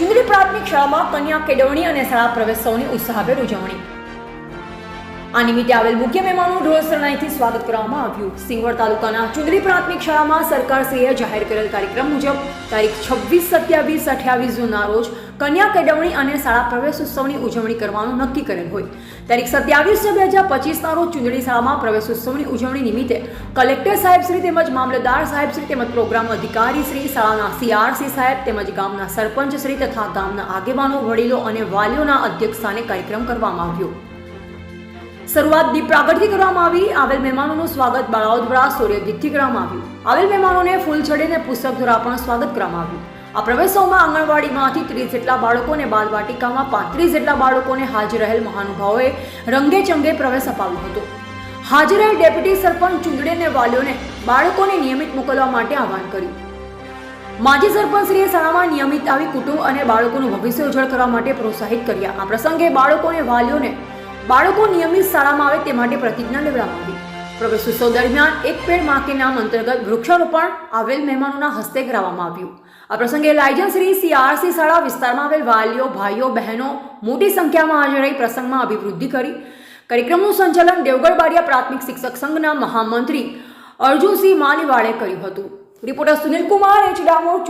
ચુંદડી પ્રાથમિક શાળામાં કન્યા કેળવણી અને શાળા પ્રવેશોની ઉત્સાહભેર ઉજવણી. આ નિમિત્તે આવેલ મુખ્ય મહેમાનનું ઢોર શરણાઈથી સ્વાગત કરવામાં આવ્યું. સિંગવડ તાલુકાના ચુંદરી પ્રાથમિક શાળામાં સરકારશ્રીએ જાહેર કરેલ કાર્યક્રમ મુજબ તારીખ છવ્વીસ સત્યાવીસ અઠ્યાવીસ જૂનના રોજ કન્યા કેળવણી અને શાળા પ્રવેશ ઉત્સવની ઉજવણી કરવાનું નક્કી કરેલ હોય. તારીખ સત્યાવીસ બે હજાર પચીસના રોજ ચુંદડી શાળામાં પ્રવેશ ઉત્સવની ઉજવણી નિમિત્તે કલેક્ટર સાહેબ શ્રી તેમજ મામલતદાર સાહેબ શ્રી તેમજ પ્રોગ્રામ અધિકારી શ્રી, શાળાના સીઆરસી સાહેબ તેમજ ગામના સરપંચ શ્રી તથા ગામના આગેવાનો, વડીલો અને વાલીઓના અધ્યક્ષસ્થાને કાર્યક્રમ કરવામાં આવ્યો. શરૂઆત દીપ પ્રાગટ્યથી કરવામાં આવી. આવેલ મહેમાનોનું સ્વાગત બાળાઓ સૂર્યદીપથી કરવામાં આવ્યું. આવેલ મહેમાનોને ફૂલ ચડીને પુસ્તક દ્વારા પણ સ્વાગત કરવામાં આવ્યું. આ પ્રવેશોમાં આંગણવાડીમાંથી ત્રીસ જેટલા બાળકોને બાલવાટિકામાં પાંત્રીસ જેટલા બાળકોને હાજર રહેલ મહાનુભાવોએ રંગે ચંગે પ્રવેશ અપાવ્યો હતો. હાજર રહેલ ડેપ્યુટી સરપંચ ચૂંટણી વાલીઓને બાળકોને નિયમિત મોકલવા માટે આહવાન કર્યું. માજી સરપંચશ્રીએ શાળામાં નિયમિત આવી કુટુંબ અને બાળકોનું ભવિષ્ય ઉજ્જવળ કરવા માટે પ્રોત્સાહિત કર્યા. આ પ્રસંગે બાળકોને વાલીઓને બાળકો નિયમિત શાળામાં આવે તે માટે પ્રતિજ્ઞા લેવડાવવામાં આવી. પ્રવેશ ઉત્સવ દરમિયાન એક પેડમાં નામ અંતર્ગત વૃક્ષારોપણ આવેલ મહેમાનોના હસ્તે કરાવવામાં આવ્યું. આ પ્રસંગે લાયજન શ્રી સીઆરસી શાળા વિસ્તારમાં આવેલ વાલીઓ, ભાઈઓ, બહેનો મોટી સંખ્યામાં હાજર રહી પ્રસંગમાં અભિવૃદ્ધિ કરી. કાર્યક્રમનું સંચાલન દેવગઢ બારિયા પ્રાથમિક શિક્ષક સંઘના મહામંત્રી અર્જુનસિંહ માલીવાળે કર્યું હતું. Reporter Sunil Kumar H Damor